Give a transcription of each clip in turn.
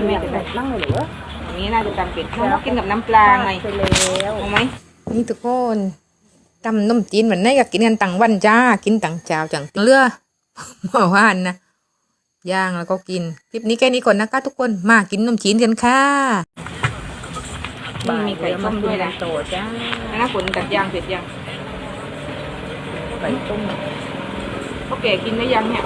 นี่ไม่เป็นไรนั่งเลยเหรออันนี้น่าจะจำเป็นน้องกินกับน้ำปลาไงไปแล้วเอาไหมนี่ทุกคนตำนมจีนวันไหนก็กินกันต่างวันจ้า กินต่างเจ้าจังเลือเมื่อวานนะย่างแล้วก็กิน คลิปนี้แค่นี้ก่อนนะคะทุกคนมากินนมจีนกันค่ะนี่มีไก่ต้มด้วยนะโตจ้าแล้วน้าฝนกัดยางเสร็จยังไก่ต้มพวกแกกินได้ยังเนี่ย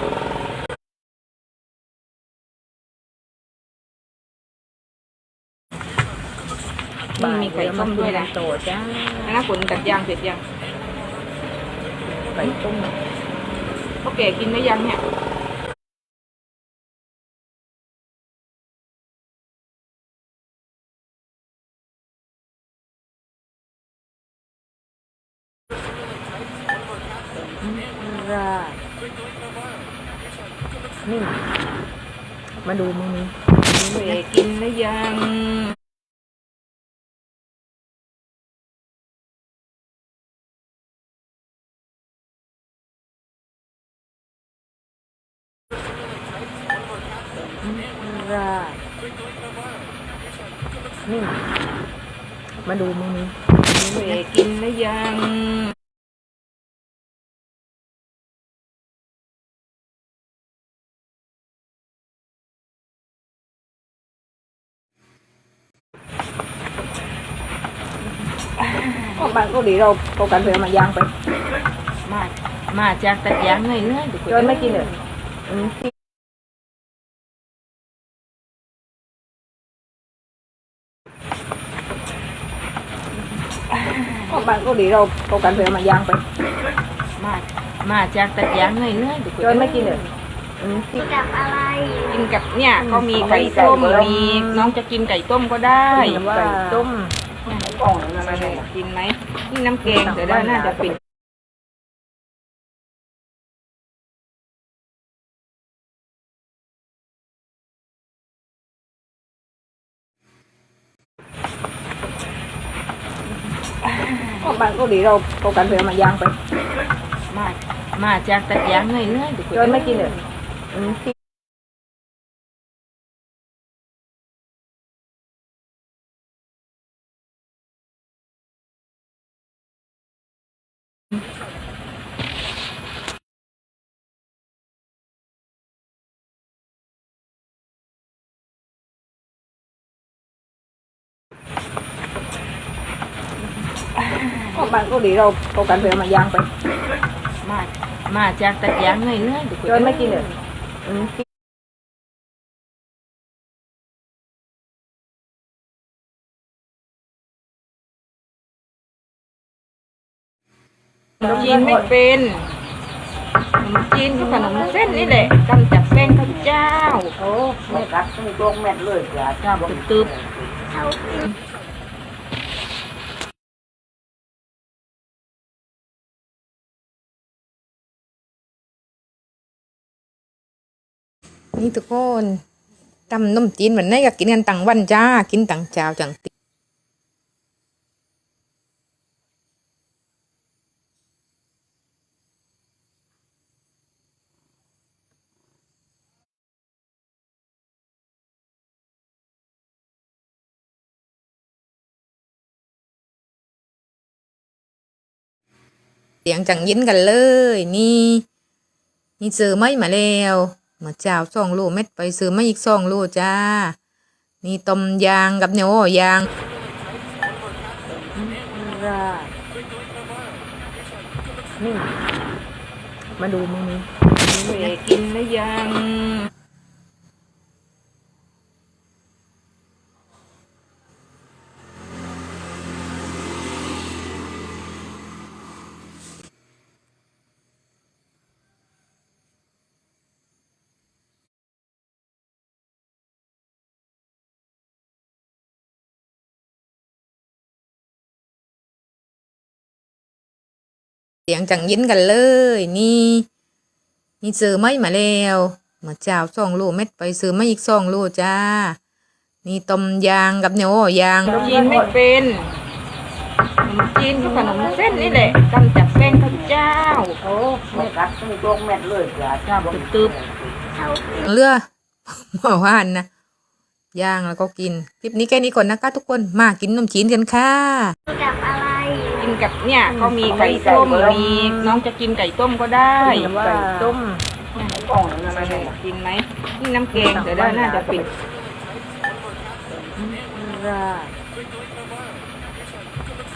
นี่มีไก่ต้มด้วยนะโตจ้าแล้วน้าฝนกัดยางเสร็จยังไก่ต้มพวกแกกินได้ยังเนี่ยรานี่มาดูมึงนี้พวกแกกินได้ยัง รานี่มาดูมึงนี้พวกแกกินได้ยังออกบ้านก็ดีเราโฟกัสเธอมาย่างไป มา มาจากตัดยางเนื่อยเนื่อยๆเดี๋ยวจนไม่กินเลย อืมออกบ้านก็ดีเราโฟกัสเธอมาย่างไปมา มาจากตัดยางเนื่อยเนื่อยๆเดี๋ยวจนไม่กินเลยอืมกินกับเนี่ยก็มีไก่ต้มไก่ต้มมีน้องจะกินไก่ต้มก็ได้ไก่ต้มกล่องนั่นมานะเลยกินไหมนี่น้ำแกงเดี๋ยวได้น่าจะปิด ออก บ้านก็ดีเราโฟกัสเธอมาย่างไป มา มาจากตัดยางเนื่อยเนื่อยๆเดี๋ยวจนไม่กินเลย อืม บ้านก็ดีเราโฟกัสเธอมาย่างไปมามาจากตัดยางเนื่อยเนื่อยๆเดี๋ยวจนไม่กินเลยอืมขนมจีนไม่เป็นขนมจีนก็ขนมเส้นนี่แหละกำจากแป้งข้าวเจ้าโอ้ไม่กัดไม่ตรงแม่นเลยจ้ะจ้าตึบๆ นี่ทุกคนตำนมจีนวันไหนก็กินกันต่างวันจ้า กินต่างเจ้าจังติเสียงจังยินกันเลย นี่ นี่ซื้อไม่มาแล้ว มื่อเจ้าสองโลเม็ดไปซื้อมาอีกสองโลจ้า นี่ต้มยางกับเนื้อยางรานี่มาดูมึงนี้พวกแกกินได้ยัง เสียงจังยินกันเลย นี่ นี่ซื้อไม่มาแล้วเมื่อเจ้าสองโลเม็ดไปซื้อมาอีกสองโลจ้า นี่ต้มยางกับเนื้อยางขนมจีนไม่เป็นขนมจีนก็ขนมเส้นนี่แหละกำจากแป้งข้าวเจ้าโอ้ไม่กัดไม่ตรงแม่นเลยจ้ะจ้าตึบเรือเมื่อวานนะย่างแล้วก็กิน คลิปนี้แค่นี้ก่อนนะคะทุกคนมากินนมจีนกันค่ะ กับอะไรกินกับเนี่ยเขามีไก่ต้มมีน้องจะกินไก่ต้มก็ได้ไก่ต้มกล่องนั่นไม่นะได้กินไหมนี่น้ำแกงเดี๋ยวได้น่าจะปิดราด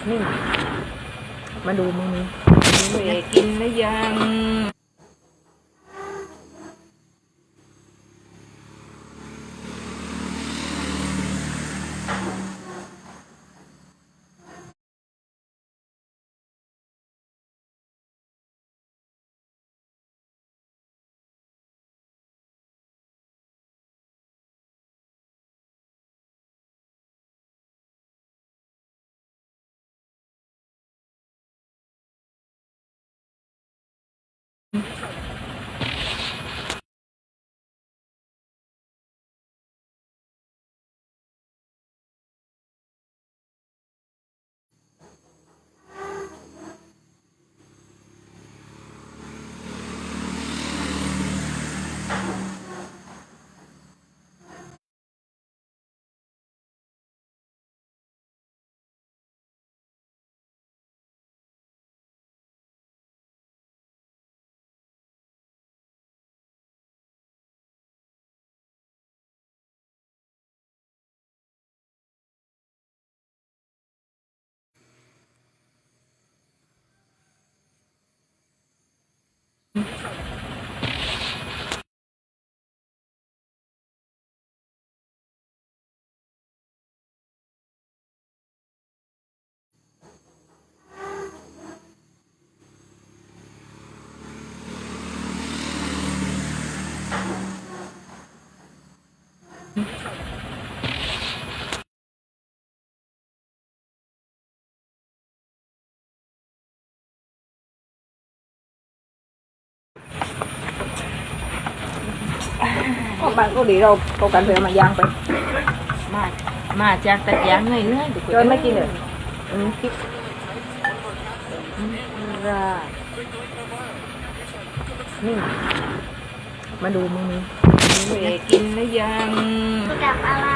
นี่ มาดูมือนี้เวกินหรือยัง บ้านเกาหลีเราเขากันเพื่อมาย่างไปมามาจากตะยางเนื่อยเนื่อยๆทุกคนเดินไม่กินเลยอืมคิดราดนี่มาดูมือนี้เวกินหรือยังกับอะไร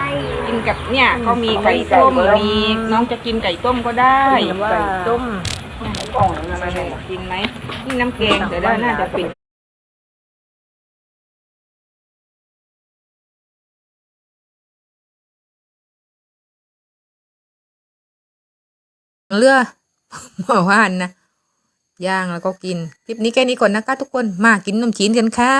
กินกับเนี่ยเขามีไก่ต้มมีน้องจะกินไก่ต้มก็ได้ไก่ต้มกล่องนั่นไม่ได้นะกินไหมนี่น้ำแกงเดี๋ยวได้น่าจะปิด เรือเมื่อวานนะย่างแล้วก็กิน คลิปนี้แค่นี้ก่อนนะคะทุกคนมากินนมจีนกันค่ะ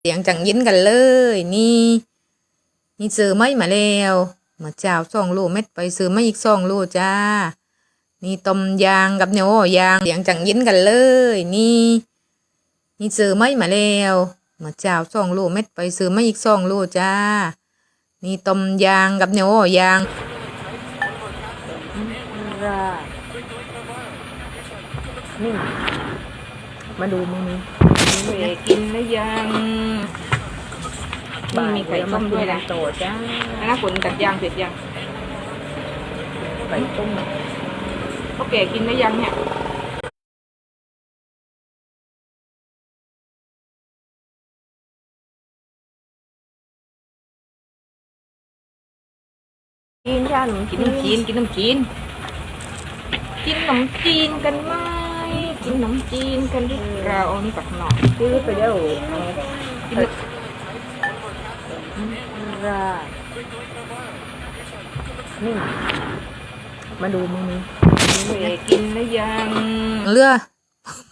เสียงจังยินกันเลย นี่ นี่ซื้อไม่มาแล้วเมื่อเจ้าสองโลเม็ดไปซื้อไมาอีกสองโลจ้า นี่ต้มยางกับเนื้อย่างเสียงจังยินกันเลย นี่ นี่ซื้อไม่มาแล้วเมื่อเจ้าสองโลเม็ดไปซื้อมาอีกสองโลจ้า นี่ต้มยางกับเนื้อย่างราดนี่มาดูมือนี้เวกินหรือยังนี่มีไก่ต้มด้วยนะโตจ้านะผลตัดยางเสร็จยังไก่ต้มเขาแก่กินหรือยังเนี่ย กินจ้าหนูกินน้ำจีนกินน้ำจีนกินขนมจีนกันไหมกินขนมจีนกันดิเราเอานี่ปักหน่อยซื้อไปเดี๋ยวกินราดนี่มาดูมือนี้เวกินหรือยังเรือ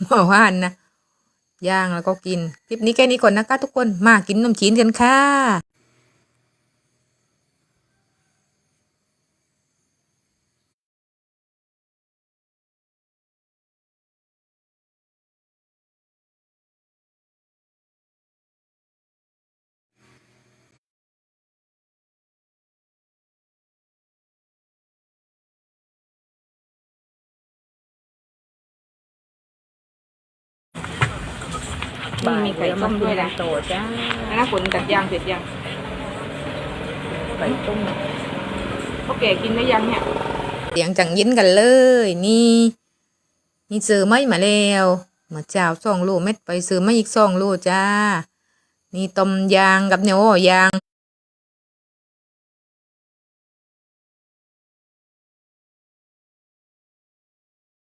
เมื่อวานนะย่างแล้วก็กิน คลิปนี้แค่นี้ก่อนนะคะทุกคนมากินนมจีนกันค่ะ นี่มีไก่ต้มด้วยนะโตจ้านะผลตัดยางเสร็จยังไก่ต้มเขาแก่กินหรือยังเนี่ยเสียงจังยินกันเลย นี่ นี่ซื้อไม่มาแล้วเมื่อเจ้าสองโลเม็ดไปซื้อมาอีกสองโลจ้า นี่ต้มยางกับเนื้อยาง